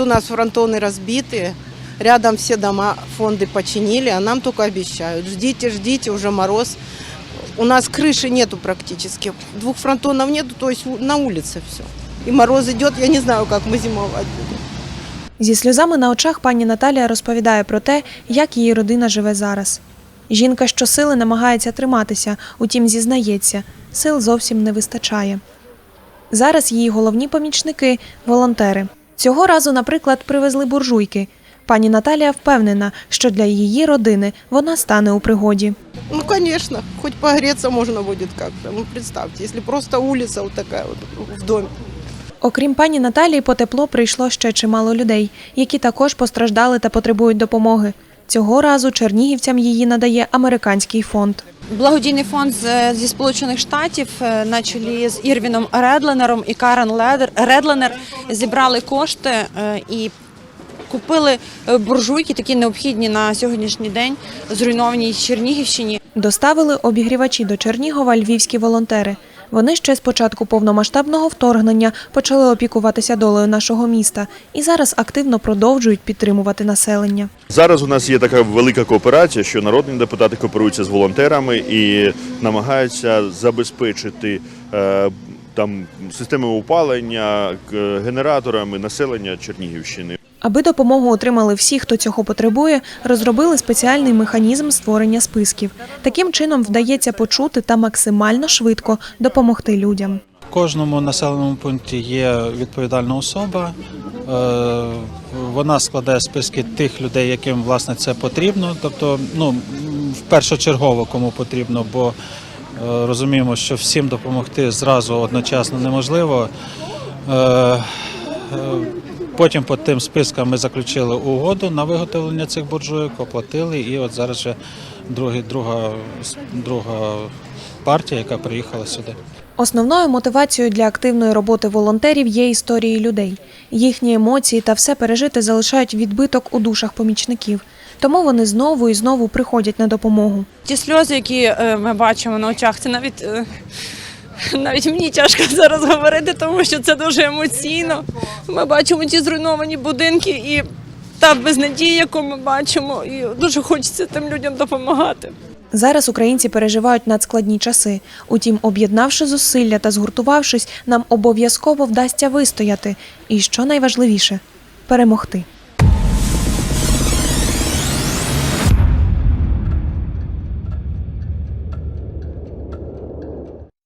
У нас фронтоны разбиты, рядом все дома, фонды починили, а нам только обещают. Ждите, ждите, уже мороз. У нас крыши нету практически. Двух фронтонов нету, то есть у- на улице все. И мороз идет, я не знаю, как мы зимовать будем. Зі сльозами на очах пані Наталія розповідає про те, як її родина живе зараз. Жінка щосили намагається триматися, утім зізнається, сил зовсім не вистачає. Зараз її головні помічники волонтери. Цього разу, наприклад, привезли буржуйки. Пані Наталія впевнена, що для її родини вона стане у пригоді. Ну, конечно, хоть погреться можно будет как-то. Ну, представьте, если просто вот такая вот в доме. Окрім пані Наталії, по тепло прийшло ще чимало людей, які також постраждали та потребують допомоги. Цього разу чернігівцям її надає американський фонд. Благодійний фонд зі Сполучених Штатів е, на чолі з Ірвіном Редленером і Карен Редленер зібрали кошти е, і купили е, буржуйки, такі необхідні на сьогоднішній день зруйнованій Чернігівщині. Доставили обігрівачі до Чернігова львівські волонтери. Вони ще з початку повномасштабного вторгнення почали опікуватися долею нашого міста і зараз активно продовжують підтримувати населення. Зараз у нас є така велика кооперація, що народні депутати кооперуються з волонтерами і намагаються забезпечити е, там системами опалення, к- генераторами населення Чернігівщини. Аби допомогу отримали всі, хто цього потребує, розробили спеціальний механізм створення списків. Таким чином вдається почути та максимально швидко допомогти людям. В кожному населеному пункті є відповідальна особа. Е, Вона складає списки тих людей, яким власне це потрібно. Тобто, ну м, першочергово кому потрібно, бо е, розуміємо, що всім допомогти зразу одночасно неможливо. Е, е, Потім по тим спискам ми заключили угоду на виготовлення цих буржуйок, оплатили, і от зараз вже другий, друга, друга партія, яка приїхала сюди. Основною мотивацією для активної роботи волонтерів є історії людей. Їхні емоції та все пережити залишають відбиток у душах помічників. Тому вони знову і знову приходять на допомогу. Ті сльози, які е, ми бачимо на очах, це навіть. Навіть мені тяжко зараз говорити, тому що це дуже емоційно. Ми бачимо ті зруйновані будинки і та безнадія, яку ми бачимо, і дуже хочеться тим людям допомагати. Зараз українці переживають надскладні часи. Утім, об'єднавши зусилля та згуртувавшись, нам обов'язково вдасться вистояти і, що найважливіше, перемогти.